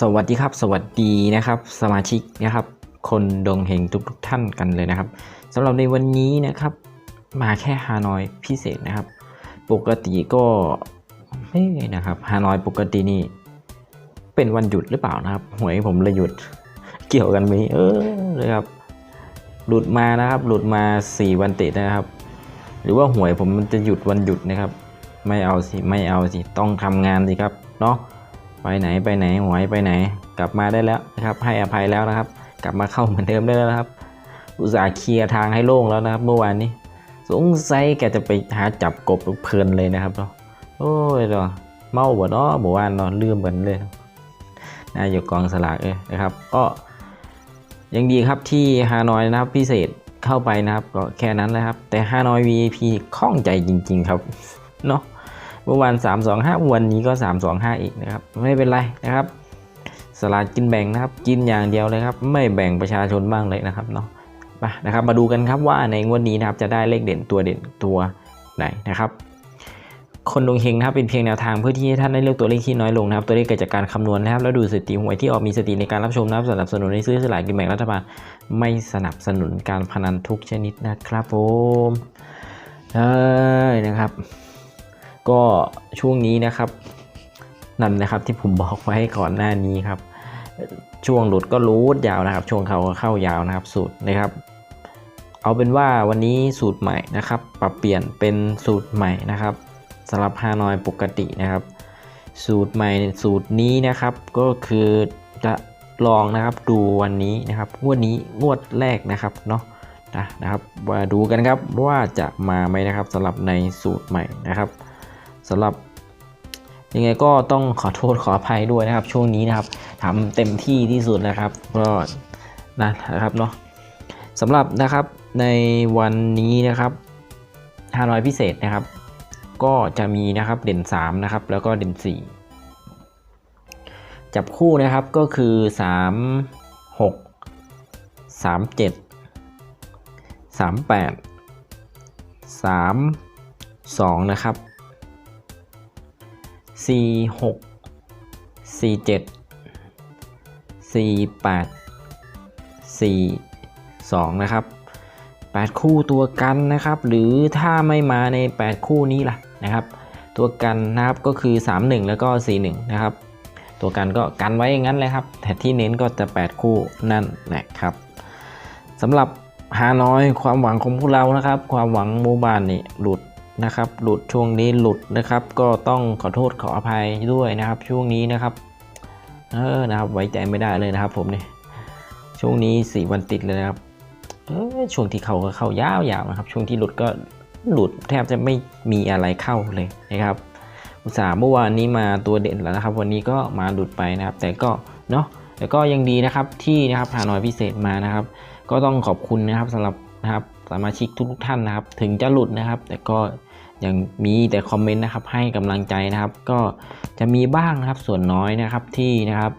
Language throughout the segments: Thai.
สวัสดีครับ สวัสดีนะครับ สมาชิกนะครับ คนดวงเฮงทุกทท่านกันเลยนะครับสำหรับในวันนี้นะครับ มาแค่ฮานอยพิเศษนะครับ ปกติก็เฮ้ยนะครับฮานอยปกตินี่เป็นวันหยุดหรือเปล่านะครับหวยผมเลยหยุดเกี่ยวกันไหมเออเลยครับ หลุดมานะครับ หลุดมา 4 วันติดนะครับ หรือว่าหวยผมมันจะหยุดวันหยุดนะครับ ไม่เอาสิไม่เอาสิต้องทำงานสิครับเนาะ ไปไหนไปไหนหวยไปไหน กลับมาได้แล้วนะครับให้อภัยแล้วนะครับ กลับมาเข้าเหมือนเดิมได้แล้วครับ อุตส่าห์เคลียร์ทางให้โล่งแล้วนะครับ เมื่อวานนี้ สงสัยแกจะไปหาจับกบเพลินเลยนะครับเนาะโอ้ยเนาะเมาบ่เนาะเมื่อวานเนาะลืมกันเลยนายกกองสลากเลยนะครับ ก็ยังดีครับที่ฮานอยนะครับพิเศษเข้าไปนะครับก็แค่นั้นแหละครับ แต่ฮานอย VIP คล่องใจจริง ๆ ครับเนาะ เมื่อวาน 325 วันนี้ก็ 325 อีกนะครับ ไม่เป็นไรนะครับสลากกินแบ่งนะครับ กินอย่างเดียวเลยครับ ไม่แบ่งประชาชนบ้างเลยนะครับเนาะไปนะครับ มาดูกันครับว่าในงวดนี้นะครับจะได้เลขเด่นตัวเด่นตัวไหนนะครับ คนดวงเฮงนะครับเป็นเพียงแนวทางเพื่อที่ให้ท่านได้เลือกตัวเลขที่น้อยลงนะครับ ตัวเลขเกิดจากการคำนวณนะครับ แล้วดูสติหวยที่ออกมีสติในการรับชมนะครับสนับสนุนในซื้อสลากกินแบ่งรัฐบาลไม่สนับสนุนการพนันทุกชนิดนะครับผมเอ้ยนะครับ ก็ช่วงนี้นะครับนั่นนะครับที่ผมบอกไว้ก่อนหน้านี้ครับ ช่วงหลุดก็รูดยาวนะครับ ช่วงเขาก็เข้ายาวนะครับ สูตรนะครับ เอาเป็นว่าวันนี้สูตรใหม่นะครับ ปรับเปลี่ยนเป็นสูตรใหม่นะครับสำหรับฮานอยปกตินะครับ สูตรใหม่สูตรนี้นะครับ ก็คือจะลองนะครับดูวันนี้นะครับงวดนี้งวดแรกนะครับเนาะนะนะครับมาดูกันครับว่าจะมาไหมนะครับสำหรับในสูตรใหม่นะครับ สำหรับยังไงก็ต้องขอโทษขออภัยด้วยนะครับ ช่วงนี้นะครับทำเต็มที่ที่สุดนะครับก็นะนะครับเนาะสำหรับนะครับในวันนี้นะครับฮานอยพิเศษนะครับ ก็จะมีนะครับเด่น3นะครับแล้วก็เด่น 4 จับคู่นะครับก็คือ 3 6 3 7 3 8 3 2 นะครับ สี่หกสี่เจ็ดสี่แปดสี่สองนะครับแปดคู่ตัวกันนะครับ หรือถ้าไม่มาในแปดคู่นี้ล่ะนะครับ ตัวกันนะครับก็คือสามหนึ่งแล้วก็สี่หนึ่งนะครับ ตัวกันก็กันไว้อย่างนั้นเลยครับ แต่ที่เน้นก็จะแปดคู่นั่นนะครับสำหรับฮานอยความหวังของพวกเรานะครับ ความหวังโมบานนี่หลุด นะครับหลุดช่วงนี้หลุดนะครับ ก็ต้องขอโทษขออภัยด้วยนะครับ ช่วงนี้นะครับเออนะครับไว้ใจไม่ได้เลยนะครับ ผมเนี่ยช่วงนี้สี่วันติดเลยนะครับเออช่วงที่เขาก็เข้ายาวๆนะครับ ช่วงที่หลุดก็หลุดแทบจะไม่มีอะไรเข้าเลยนะครับอุตส่าห์เมื่อวานนี้มาตัวเด่นแล้วนะครับ วันนี้ก็มาหลุดไปนะครับ แต่ก็เนาะแต่ก็ยังดีนะครับที่นะครับหาหน้อยพิเศษมานะครับ ก็ต้องขอบคุณนะครับสำหรับนะครับ สมาชิกทุกๆท่านนะครับ ถึงจะหลุดนะครับ แต่ก็ยังมีแต่คอมเมนต์นะครับ ให้กำลังใจนะครับ ก็จะมีบ้างนะครับส่วนน้อยนะครับที่นะครับ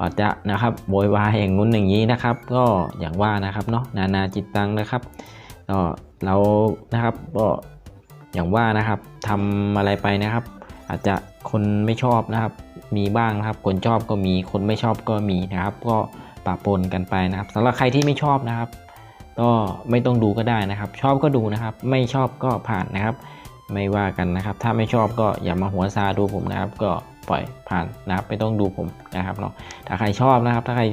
อาจจะนะครับโวยวายอย่างงู้นอย่างนี้นะครับ ก็อย่างว่านะครับเนาะนานาจิตตังนะครับก็เรานะครับก็อย่างว่านะครับทำอะไรไปนะครับ อาจจะคนไม่ชอบนะครับ มีบ้างนะครับ คนชอบก็มีคนไม่ชอบก็มีนะครับ ก็ปะปนกันไปนะครับสำหรับใครที่ไม่ชอบนะครับ ก็ไม่ต้องดูก็ได้นะครับ ชอบก็ดูนะครับ ไม่ชอบก็ผ่านนะครับ ไม่ว่ากันนะครับ ถ้าไม่ชอบก็อย่ามาหัวซาดูผมนะครับ ก็ปล่อยผ่านนะครับ ไม่ต้องดูผมนะครับเนาะถ้าใครชอบนะครับ ถ้าใคร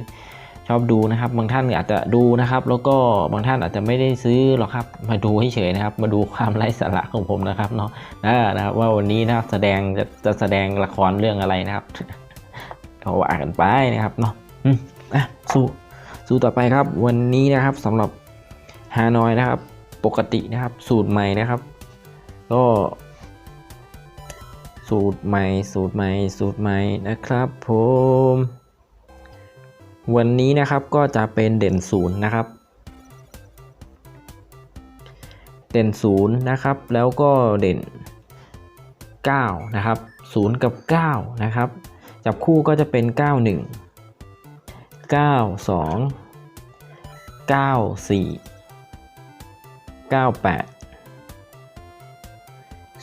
ชอบดูนะครับ บางท่านอาจจะดูนะครับ แล้วก็บางท่านอาจจะไม่ได้ซื้อหรอกครับ มาดูเฉยๆนะครับ มาดูความไร้สาระของผมนะครับเนาะนะครับ ว่าวันนี้นะครับแสดงจะจะแสดงละครเรื่องอะไรนะครับก็ว่ากันไปนะครับเนาะอะสู้สู้ต่อไปครับ วันนี้นะครับสำหรับ ฮานอยนะครับ ปกตินะครับ สูตรใหม่นะครับ ก็ สูตรใหม่ สูตรใหม่ สูตรใหม่นะครับผม วันนี้นะครับก็จะเป็นเด่นศูนย์นะครับ เด่นศูนย์นะครับ แล้วก็เด่น 9 นะครับ 0 กับ 9 นะครับ จับคู่ก็จะเป็น 91 92 94 98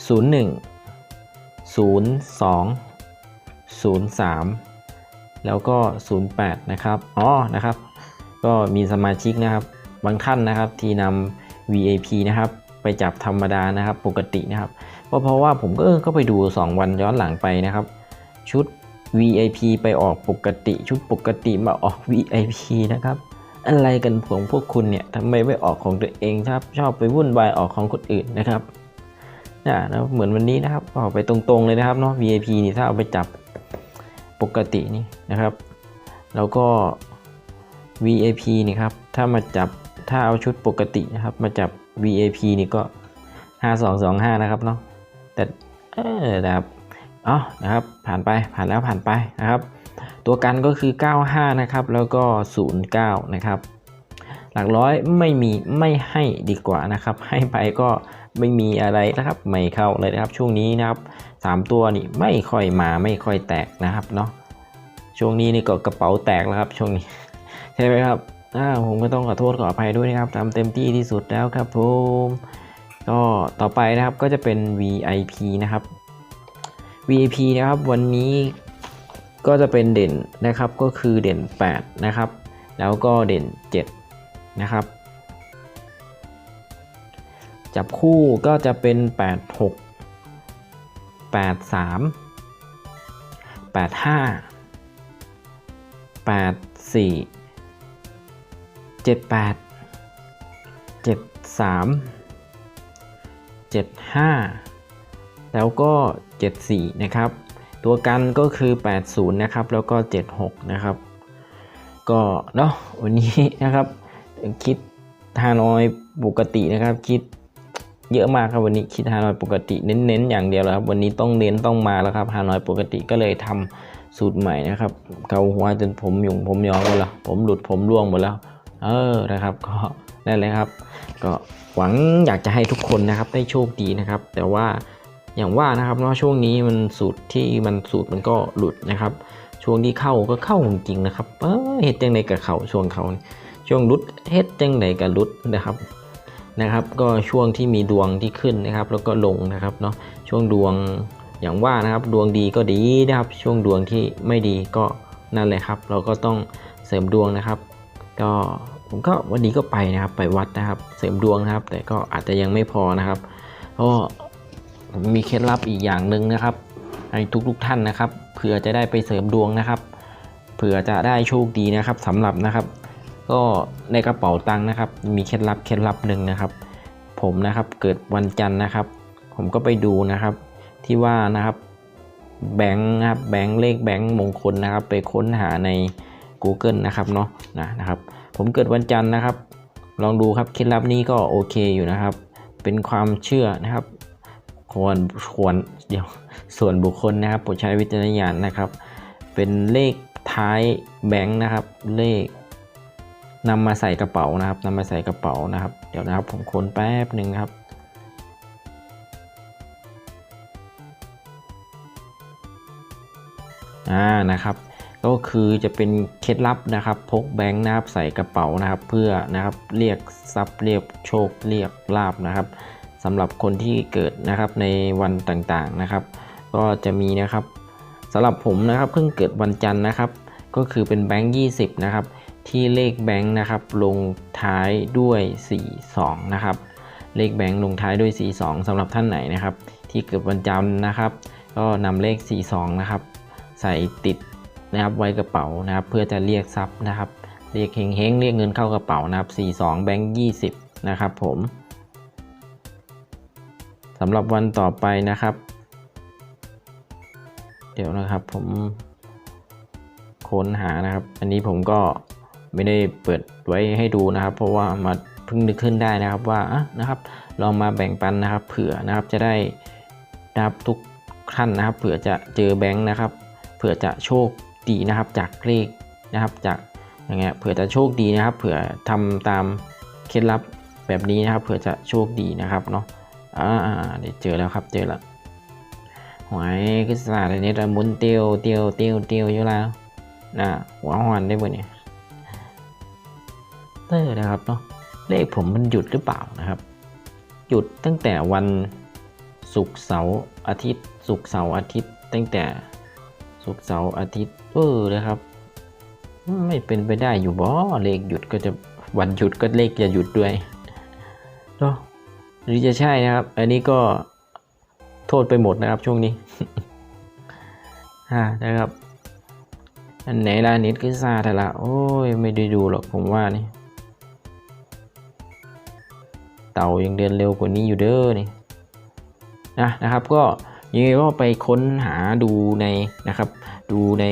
01 02 03 แล้วก็ 08 นะครับ อ๋อ นะครับ ก็มีสมาชิกนะครับ บางท่านนะครับที่นำ VAP นะครับ ไปจับธรรมดานะครับ ปกตินะครับ ก็เพราะว่าผมก็เออก็ไปดู 2 วันย้อนหลังไปนะครับ ชุด VIP ไปออกปกติ ชุดปกติมาออก VIP นะครับ อะไรกันของพวกคุณเนี่ยทำไมไม่ออกของตัวเองครับ ชอบไปวุ่นวายออกของคนอื่นนะครับนะแล้วเหมือนวันนี้นะครับออกไปตรงๆเลยนะครับเนาะ VIP นี่ถ้าเอาไปจับปกตินี่นะครับ แล้วก็ VIP นี่ครับถ้ามาจับถ้าเอาชุดปกตินะครับ มาจับ VIP นี่ก็ 5225 นะครับเนาะแต่เออนะครับอ๋อนะครับ ผ่านไปผ่านแล้วผ่านไปนะครับ ตัวกันก็คือ 95 นะครับ แล้วก็ 09 นะครับ หลักร้อยไม่มีไม่ให้ดีกว่านะครับ ให้ไปก็ไม่มีอะไรนะครับ ไม่เข้าเลยนะครับ ช่วงนี้นะครับ 3 ตัวนี่ไม่ค่อยมาไม่ค่อยแตกนะครับเนาะ ช่วงนี้นี่ก็กระเป๋าแตกแล้วครับ ช่วงนี้ใช่ไหมครับอ่าผมก็ต้องขอโทษขออภัยด้วยนะครับทำเต็มที่ที่สุดแล้วครับผมก็ต่อไปนะครับก็จะเป็น VIP นะครับ VIP นะครับวันนี้ ก็จะเป็นเด่นนะครับก็คือเด่น 8 นะครับ แล้วก็เด่น 7 นะครับ จับคู่ก็จะเป็น 8 6 8 3 8 5 8 4 7 8 7 3 7 5 แล้วก็ 74 นะครับ ตัวกันก็คือ 80 นะครับ แล้วก็ 76 นะครับ ก็เนาะวันนี้นะครับคิดฮานอยปกตินะครับ คิดเยอะมากครับวันนี้คิดฮานอยปกติเน้นๆอย่างเดียวแล้วครับวันนี้ต้องเน้นต้องมาแล้วครับฮานอยปกติก็เลยทำสูตรใหม่นะครับเกาหัวจนผมหยุ่งผมยองหมดแล้วผมหลุดผมร่วงหมดแล้ว เออนะครับ ก็นั่นเลยครับ ก็หวังอยากจะให้ทุกคนนะครับได้โชคดีนะครับ แต่ว่า อย่างว่านะครับเนาะช่วงนี้มันสูตรที่มันสูตรมันก็หลุดนะครับ ช่วงที่เข้าก็เข้าจริงๆนะครับเออเฮ็ดจังไดกับเขาช่วงเขานี่ช่วงรุดเฮ็ดจังไดกับรุดนะครับนะครับ ก็ช่วงที่มีดวงที่ขึ้นนะครับ แล้วก็ลงนะครับเนาะช่วงดวงอย่างว่านะครับดวงดีก็ดีนะครับ ช่วงดวงที่ไม่ดีก็นั่นแหละครับ เราก็ต้องเสริมดวงนะครับ ก็ผมก็วันนี้ก็ไปนะครับไปวัดนะครับ เสริมดวงนะครับ แต่ก็อาจจะยังไม่พอนะครับเพราะ มีเคล็ดลับอีกอย่างหนึ่งนะครับให้ทุกๆท่านนะครับเผื่อจะได้ไปเสริมดวงนะครับเผื่อจะได้โชคดีนะครับสำหรับนะครับ ก็ในกระเป๋าตังค์นะครับ มีเคล็ดลับเคล็ดลับหนึ่งนะครับ ผมนะครับเกิดวันจันทร์นะครับ ผมก็ไปดูนะครับ ที่ว่านะครับแบงค์นะครับแบงค์เลขแบงค์มงคลนะครับ ไปค้นหาใน Google นะครับเนาะนะนะครับ ผมเกิดวันจันทร์นะครับ ลองดูครับเคล็ดลับนี้ก็โอเคอยู่นะครับ เป็นความเชื่อนะครับ ควรควรเดี๋ยวส่วนบุคคลนะครับโปรดใช้วิจารณญาณนะครับ เป็นเลขท้ายแบงค์นะครับ เลขนำมาใส่กระเป๋านะครับนำมาใส่กระเป๋านะครับ เดี๋ยวนะครับผมค้นแป๊บหนึ่งครับอ่านะครับก็คือจะเป็นเคล็ดลับนะครับพกแบงค์นะครับใส่กระเป๋านะครับ เพื่อนะครับเรียกทรัพย์เรียกโชคเรียกลาบนะครับ สำหรับคนที่เกิดนะครับในวันต่างๆนะครับ ก็จะมีนะครับสำหรับผมนะครับเพิ่งเกิดวันจันทร์นะครับ ก็คือเป็นแบงค์20 นะครับ ที่เลขแบงค์นะครับลงท้ายด้วย42นะครับเลขแบงค์ลงท้ายด้วย 42สำหรับท่านไหนนะครับ ที่เกิดวันจันทร์นะครับ ก็นำเลข 42 นะครับ ใส่ติดนะครับไว้กระเป๋านะครับ เพื่อจะเรียกทรัพย์นะครับ เรียกเฮงๆเรียกเงินเข้ากระเป๋านะครับ 42 แบงค์ 20 นะครับผม สำหรับวันต่อไปนะครับ เดี๋ยวนะครับผมค้นหานะครับ อันนี้ผมก็ไม่ได้เปิดไว้ให้ดูนะครับ เพราะว่ามาเพิ่งนึกขึ้นได้นะครับว่าอะนะครับ ลองมาแบ่งปันนะครับ เผื่อนะครับจะได้นะครับทุกท่านนะครับ เผื่อจะเจอแบงค์นะครับ เผื่อจะโชคดีนะครับ จากเลขนะครับ จากอย่างเงี้ยเผื่อจะโชคดีนะครับ เผื่อทำตามเคล็ดลับแบบนี้นะครับ เผื่อจะโชคดีนะครับเนาะ อ่าเดี๋ยวเจอแล้วครับเจอแล้วหวยคือศาสตร์อันนี้ระมุนเตียวเตียวเตียวเตียวอยู่แล้วนะหัวหอนได้บ่เนี่ยเตออนะครับเนาะเลขผมมันหยุดหรือเปล่านะครับ หยุดตั้งแต่วันศุกร์เสาร์อาทิตย์ศุกร์เสาร์อาทิตย์ ตั้งแต่ศุกร์เสาร์อาทิตย์ เออนะครับ ไม่เป็นไปได้อยู่บ่เลขหยุดก็จะวันหยุดก็เลขจะหยุดด้วยเนาะ หรือจะใช่นะครับ อันนี้ก็โทษไปหมดนะครับช่วงนี้อ่านะครับ อันไหนล่ะนิดคือซาแต่ละ โอ้ย ไม่ได้ดูหรอกผมว่านี่ เต่ายังเดินเร็วกว่านี้อยู่เด้อนี่นะนะครับก็ยังไงก็ไปค้นหาดูในนะครับ ดูใน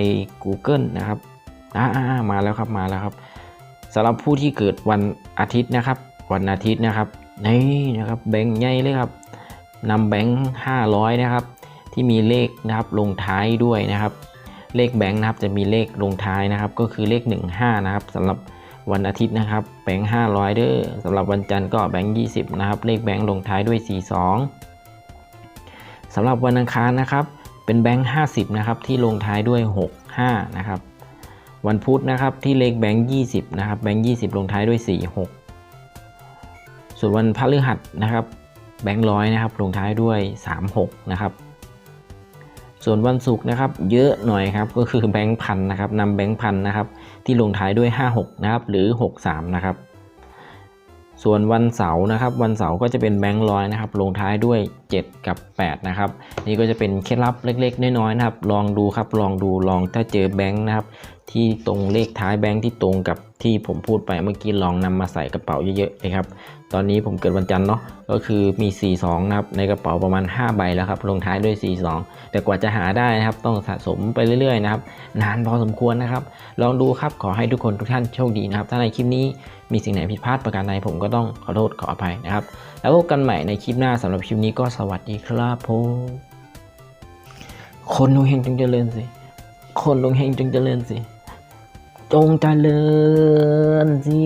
Google นะครับอ่ามาแล้วครับมาแล้วครับสำหรับผู้ที่เกิดวันอาทิตย์นะครับ วันอาทิตย์นะครับ นี่นะครับแบงค์ใหญ่เลยครับนำแบงค์ห้าร้อยนะครับ ที่มีเลขนะครับลงท้ายด้วยนะครับ เลขแบงค์นะครับจะมีเลขลงท้ายนะครับ ก็คือเลข 15 นะครับสำหรับวันอาทิตย์นะครับแบงค์500เด้อสำหรับวันจันทร์ก็แบงค์20 นะครับ เลขแบงค์ลงท้ายด้วย 42สำหรับวันอังคารนะครับ เป็นแบงค์50 นะครับที่ลงท้ายด้วย 65 นะครับ วันพุธนะครับที่เลขแบงค์20 นะครับแบงค์20 ลงท้ายด้วย 46 ส่วนวันพฤหัสนะครับ แบงค์ร้อยนะครับลงท้ายด้วย 36 นะครับ ส่วนวันศุกร์นะครับ เยอะหน่อยครับก็คือแบงค์พันนะครับนำแบงค์พันนะครับ ที่ลงท้ายด้วย 56 นะครับ หรือ 63 นะครับ ส่วนวันเสาร์นะครับ วันเสาร์ก็จะเป็นแบงค์ร้อยนะครับ ลงท้ายด้วย 7 กับ 8 นะครับ นี่ก็จะเป็นเคล็ดลับเล็ก ๆ น้อยๆนะครับ ลองดูครับ ลองดูลองถ้าเจอแบงค์นะครับที่ตรงเลขท้ายแบงค์ที่ตรงกับที่ผมพูดไปเมื่อกี้ลองนำมาใส่กระเป๋าเยอะๆเลยครับ ตอนนี้ผมเกิดวันจันทร์เนาะก็คือมี 42 นะครับ ในกระเป๋าประมาณ 5 ใบแล้วครับลงท้ายด้วย 42 แต่กว่าจะหาได้นะครับ ต้องสะสมไปเรื่อยๆนะครับ นานพอสมควรนะครับ ลองดูครับขอให้ทุกคนทุกท่านโชคดีนะครับ ถ้าในคลิปนี้มีสิ่งไหนผิดพลาดประการใดผมก็ต้องขอโทษขออภัยนะครับ แล้วพบกันใหม่ในคลิปหน้าสำหรับคลิปนี้ก็สวัสดีครับผมคนดวงเฮงจงเจริญสิคนดวงเฮงจงเจริญสิ จงเจริญสิ